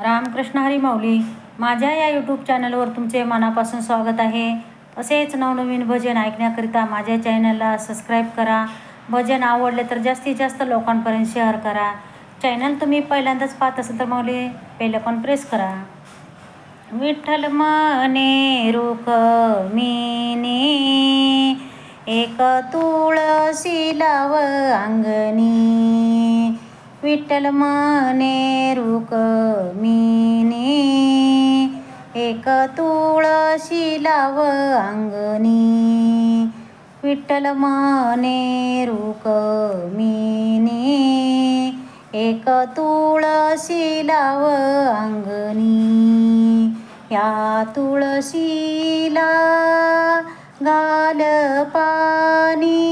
रामकृष्ण हरी माऊली माझ्या या यूट्यूब चॅनलवर तुमचे मनापासून स्वागत आहे. असेच नवनवीन भजन ऐकण्याकरिता माझ्या चॅनलला सबस्क्राईब करा. भजन आवडले तर जास्तीत जास्त लोकांपर्यंत शेअर करा. चॅनल तुम्ही पहिल्यांदाच पाहत असाल तर माऊली पहिलं पण प्रेस करा. विठ्ठल मने रुख मिनी एक तुळशी लाव अंगणी. विठ्ठल मने रुख मिनी. एक तुळशी लाव अंगणी. विठ्ठल मने रुख मिनी. एक तुळशी लाव अंगणी. या तुळशीला गाल पाणी.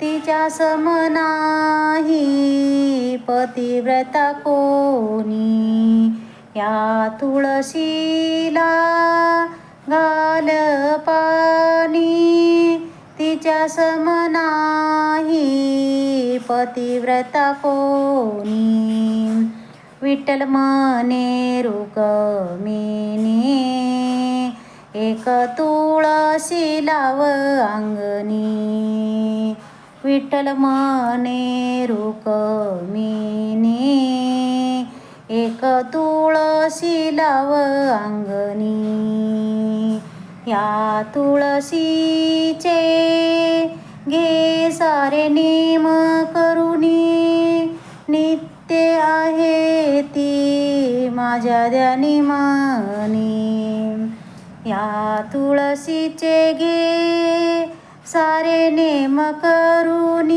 तिच्या समनाही पतिव्रता कोणी या तुळशीला गाल पाणी तिच्या समनाही पतिव्रता कोणी विठ्ठल मने रुक्मिणी एक तुळशी लाव अंगणी. विठ्ठल मने रुकमिने एक तुळशी लाव अंगणी. या तुळशीचे घे सारे नेम करुणी. नित्य आहे ती माझ्या ध्यानी मानी या तुळशीचे घे सारे नेम करुणी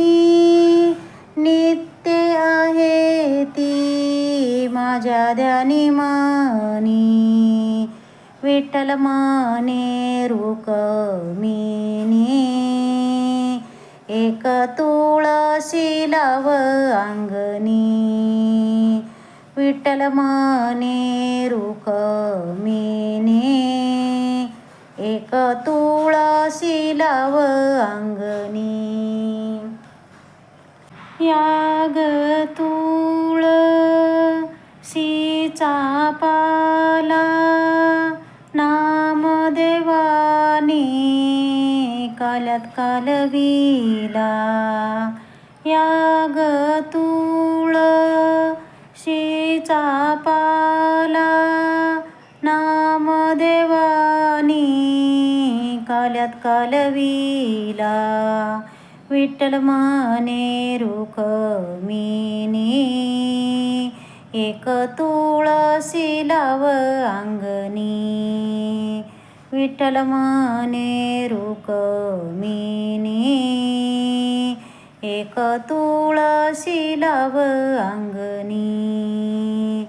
नित्य आहे ती माझ्या ध्यानी मानी. विठ्ठल मने रुक्मिणी एक तुळशी लाव अंगणी विठ्ठल मने रुक्मिणी एक तुळशी लाव अंगणी. याग तुळ सीचा पाला नामदेवानी काल्यात कालविला. याग तुळ शीचा पाला काल्यात विठ्ठल विठ्ठल रुख रुक्मिणी एक तुळशी लाव अंगणी. विठ्ठल मने रुक्मिणी एक तुळशी लाव अंगणी.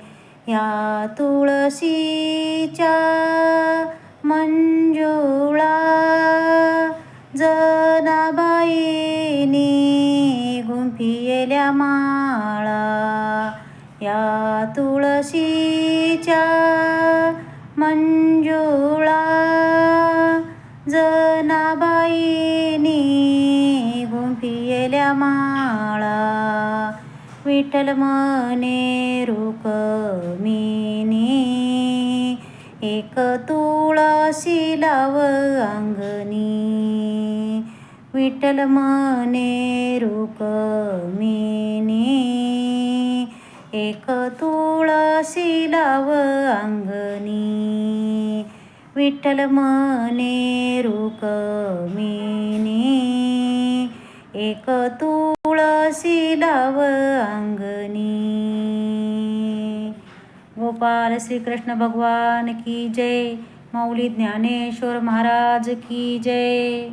या तुळशीच्या मंजुळा गुंफिलेल्या माळा या तुळशीच्या मंजुळा. जनाबाईनी गुंफियल्या माळा विठ्ठल मने रुकमिनी एक तुळशी लाव अंगणी. विठ्ठल मने. रुक्मिणी एक तुळशी लाव अंगणी. विठ्ठल मने. रुक्मिणी एक तुळशी लाव अंगणी. गोपाल श्रीकृष्ण भगवान की जय. माऊली ज्ञानेश्वर महाराज की जय.